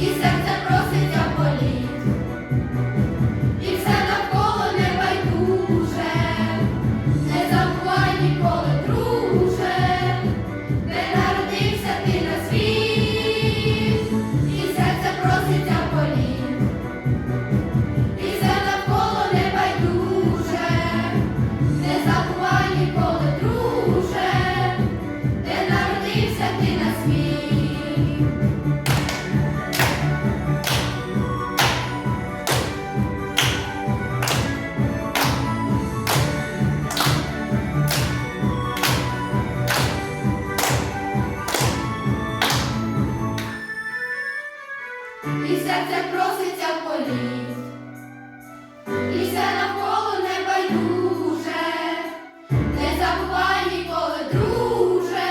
І і серце проситься в політ. І все навколо не не забувай ніколи, друже,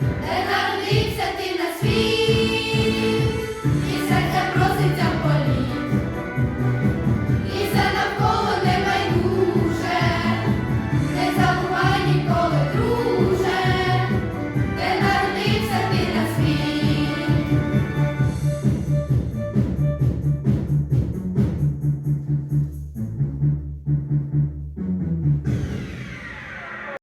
де народився ти на світ.